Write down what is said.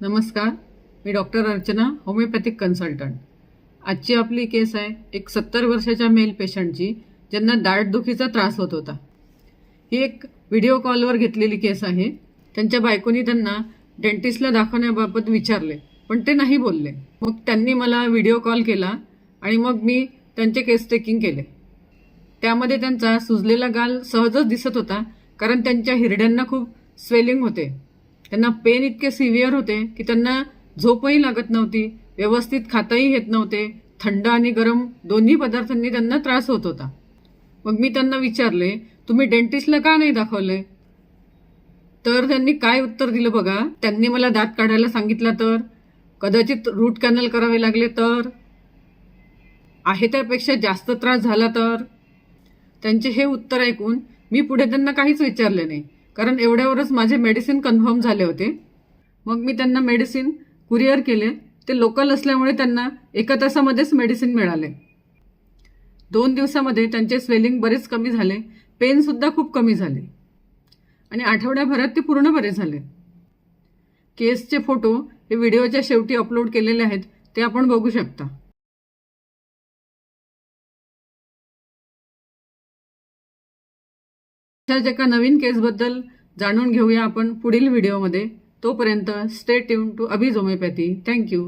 नमस्कार मी doctor Archana homeopathic consultant आजची आपली केस आहे एक सत्तर वर्षाच्या मेल पेशंटची ज्यांना दाटदुखीचा त्रास होत होता. ही एक व्हिडिओ कॉलवर घेतलेली केस आहे. त्यांच्या बायकोनी त्यांना डेंटिस्टला दाखवण्याबाबत विचारले पण ते नाही बोलले. मग त्यांनी मला व्हिडिओ कॉल केला आणि मग मी त्यांचे केस टेकिंग केले. त्यामध्ये त्यांचा सुजलेला गाल सहजच दिसत होता कारण त्यांच्या हिरड्यांना खूप स्वेलिंग होते. त्यांना पेन इतके सिव्हिअर होते की त्यांना झोपही लागत नव्हती व्यवस्थित खाताही येत नव्हते थंड आणि गरम दोन्ही पदार्थांनी त्यांना त्रास होत होता. मग मी त्यांना विचारले तुम्ही डेंटिस्टला का नाही दाखवले? तर त्यांनी काय उत्तर दिलं बघा? त्यांनी मला दात काढायला सांगितला तर? कदाचित रूट कॅनल करावे लागले तर? आहे त्यापेक्षा जास्त त्रास झाला तर? त्यांचे हे उत्तर ऐकून मी पुढे त्यांना काहीच विचारले नाही. कारण एवढ्यावरच माझे मेडिसिन कन्फर्म झाले होते. मग मी त्यांना मेडिसिन कुरिअर केले. ते लोकल असल्यामुळे त्यांना एका तासामध्येच मेडिसिन मिळाले. दोन दिवसामध्ये त्यांचे स्वेलिंग बरेच कमी झाले. पेनसुद्धा खूप कमी झाले. आणि आठवड्याभरात ते पूर्ण बरे झाले. केसचे फोटो हे व्हिडिओच्या शेवटी अपलोड केलेले आहेत. ते आपण बघू शकता. अशाच एका नवीन केसबद्दल जाणून घेऊया आपण पुढील व्हिडिओमध्ये. तोपर्यंत stay tune to Abhij homoeopathy thank you